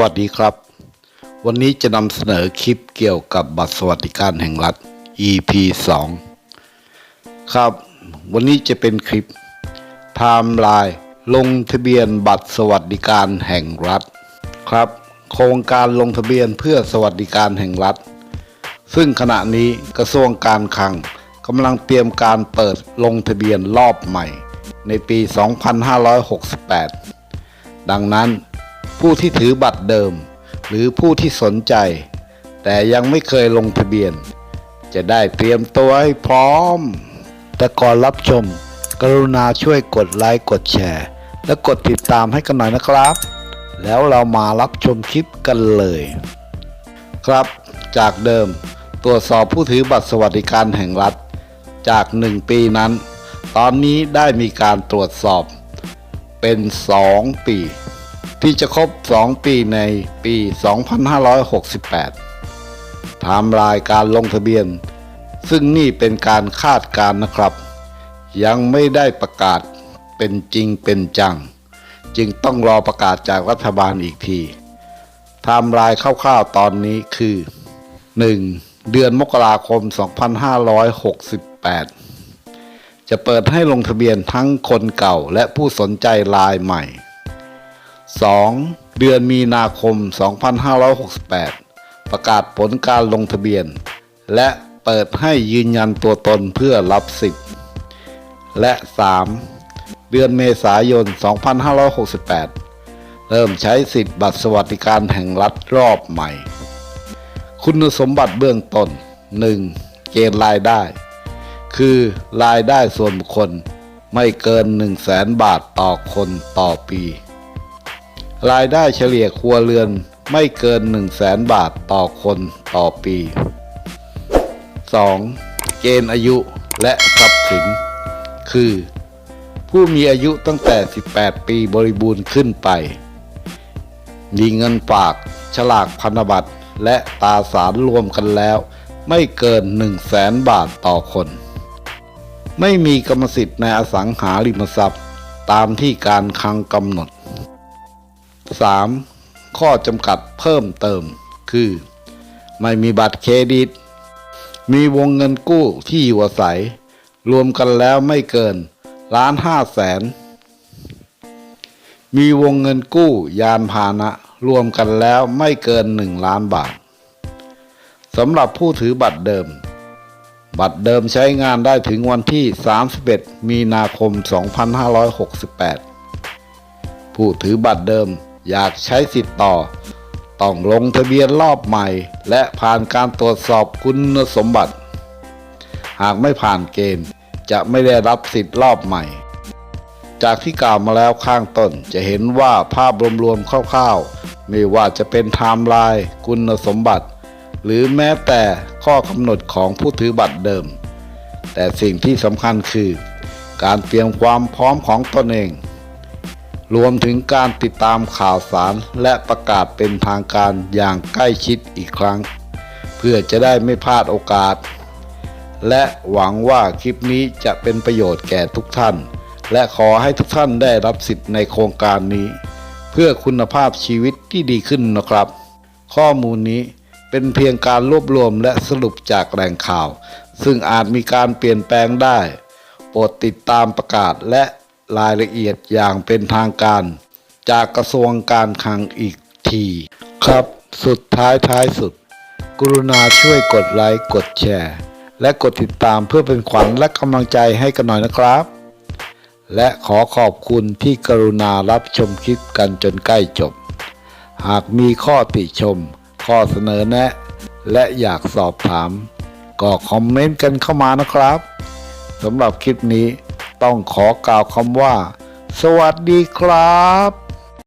วัสดีครับ วันนี้จะนำเสนอคลิปเกี่ยวกับบัตรสวัสดิการแห่งรัฐ EP 2 ครับ วันนี้จะเป็นคลิปไทม์ไลน์ลงทะเบียนบัตรสวัสดิการแห่งรัฐ ครับ โครงการลงทะเบียนเพื่อสวัสดิการแห่งรัฐ ซึ่งขณะนี้กระทรวงการคลังกำลังเตรียมการเปิดลงทะเบียนรอบใหม่ ในปี 2568 ดังนั้น ผู้ที่ถือบัตรเดิม หรือผู้ที่สนใจ แต่ยังไม่เคยลงทะเบียน จะได้เตรียมตัวให้พร้อม แต่ก่อนรับชม กรุณาช่วยกดไลค์กดแชร์ และกดติดตามให้กันหน่อยนะครับ แล้วเรามารับชมคลิปกันเลย ครับ จากเดิม ตรวจสอบผู้ถือบัตรสวัสดิการแห่งรัฐ จาก 1 ปีนั้น ตอนนี้ได้มีการตรวจสอบเป็น 2 ปี ที่จะครบ 2 ปีในปี 2568 ไทม์ไลน์การลงทะเบียน ซึ่งนี่เป็นการคาดการณ์นะครับ ยังไม่ได้ประกาศเป็นจริงเป็นจัง จึงต้องรอประกาศจากรัฐบาลอีกทีไทม์ไลน์คร่าวๆตอนนี้คือ 1. เดือนมกราคม 2568 จะเปิดให้ลงทะเบียนทั้งคนเก่าและผู้สนใจรายใหม่ 2. เดือนมีนาคม 2568 ประกาศผลการลงทะเบียน และเปิดให้ยืนยันตัวตนเพื่อรับสิทธิ์ และ 3. เดือนเมษายน 2568 เริ่มใช้สิทธิ์บัตรสวัสดิการแห่งรัฐรอบใหม่ คุณสมบัติเบื้องต้น 1. เกณฑ์รายได้ คือรายได้ส่วนบุคคลไม่เกิน 1 0 0 0 0แสนบาทต่อคนต่อปี รายได้เฉลี่ยครัวเรือนไม่เกิน 1 0 0 0 0แสนบาทต่อคนต่อปี 2. เกณฑ์อายุและทรัพย์สิน คือ ผู้มีอายุตั้งแต่ 18 ปีบริบูรณ์ขึ้นไป มีเงินฝาก ฉลากพันธบัตรและตาสารรวมกันแล้ว ไม่เกิน 1 0 0 0 0แสนบาทต่อคน ไม่มีกรรมสิทธิ์ในอสังหาริมทรัพย์ ตามที่การคังกำหนด 3. ข้อจำกัดเพิ่มเติม คือ ไม่มีบัตรเครดิต มีวงเงินกู้ที่อยู่อาศัย รวมกันแล้วไม่เกินล้านห้าแสน มีวงเงินกู้ยานพาหนะ รวมกันแล้วไม่เกิน 1 ล้านบาทสำหรับผู้ถือบัตรเดิม บัตรเดิมใช้งานได้ถึงวันที่ 31 มีนาคม 2568 ผู้ถือบัตรเดิม อยากใช้สิทธิ์ต่อ ต้องลงทะเบียนรอบใหม่ และผ่านการตรวจสอบคุณสมบัติ หากไม่ผ่านเกณฑ์จะไม่ได้รับสิทธิ์รอบใหม่ จากที่กล่าวมาแล้วข้างต้นจะเห็นว่าภาพรวมๆคร่าวๆ ไม่ว่าจะเป็นไทม์ไลน์คุณสมบัติ หรือแม้แต่ข้อกำหนดของผู้ถือบัตรเดิม แต่สิ่งที่สำคัญคือ การเตรียมความพร้อมของตนเอง รวมถึงการติดตามข่าวสารและประกาศเป็นทางการอย่างใกล้ชิดอีกครั้ง เพื่อจะได้ไม่พลาดโอกาส และหวังว่าคลิปนี้จะเป็นประโยชน์แก่ทุกท่าน และขอให้ทุกท่านได้รับสิทธิ์ในโครงการนี้ เพื่อคุณภาพชีวิตที่ดีขึ้นนะครับ ข้อมูลนี้เป็นเพียงการรวบรวมและสรุปจากแหล่งข่าว ซึ่งอาจมีการเปลี่ยนแปลงได้ โปรดติดตามประกาศและ รายละเอียดอย่างเป็นทางการ จากกระทรวงการคลังอีกที ครับสุดท้ายท้ายสุด กรุณาช่วยกดไลค์กดแชร์ และกดติดตามเพื่อเป็นขวัญและกำลังใจให้กันหน่อยนะครับ และขอขอบคุณที่กรุณารับชมคลิปกันจนใกล้จบ หากมีข้อติชม ข้อเสนอแนะ และอยากสอบถาม ก็คอมเมนต์กันเข้ามานะครับสำหรับคลิปนี้ ต้องขอกล่าวคำว่า สวัสดีครับ